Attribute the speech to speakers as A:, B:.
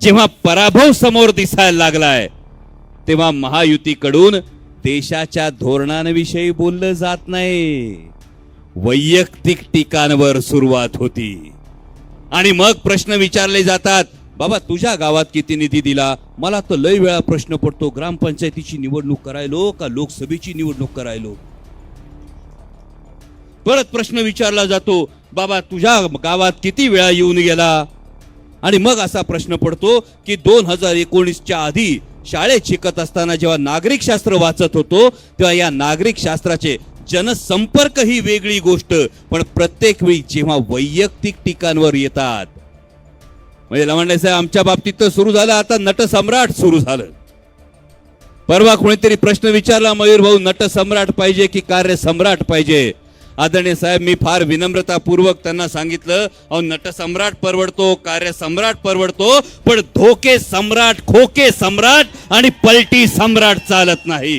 A: जेव्हा पराभव समोर दिसायला लागलाय तेव्हा महायुतीकडून देशाच्या धोरणांविषयी बोललं जात नाही. वैयक्तिक टीकांवर सुरुवात होती. आणि मग प्रश्न विचारले जातात बाबा तुझ्या गावात किती निधी दिला? मला तर लय वेळा प्रश्न पडतो ग्रामपंचायतीची निवडणूक करायलो का लोकसभेची निवडणूक करायलो? परत प्रश्न विचारला जातो बाबा तुझ्या गावात किती वेळा येऊन गेला? आणि मग असा प्रश्न पडतो की दोन हजार एकोणीसच्या आधी शाळेत शिकत असताना जेव्हा नागरिक शास्त्र वाचत होतो तेव्हा या नागरिक शास्त्राचे जनसंपर्क ही वेगळी गोष्ट पण प्रत्येक वेळी जेव्हा वैयक्तिक टीकांवर येतात. म्हणजे लवंडे साहेब आमच्या बाबतीत तर सुरू झालं आता नटसम्राट सुरू झालं. परवा कोणीतरी प्रश्न विचारला मयूर भाऊ नटसम्राट पाहिजे की कार्य सम्राट पाहिजे? आदरणीय साहेब मी फार विनम्रतापूर्वक त्यांना सांगितलं अहो नट सम्राट परवडतो कार्य सम्राट परवडतो पण धोके सम्राट खोके सम्राट आणि पलटी सम्राट चालत नाही.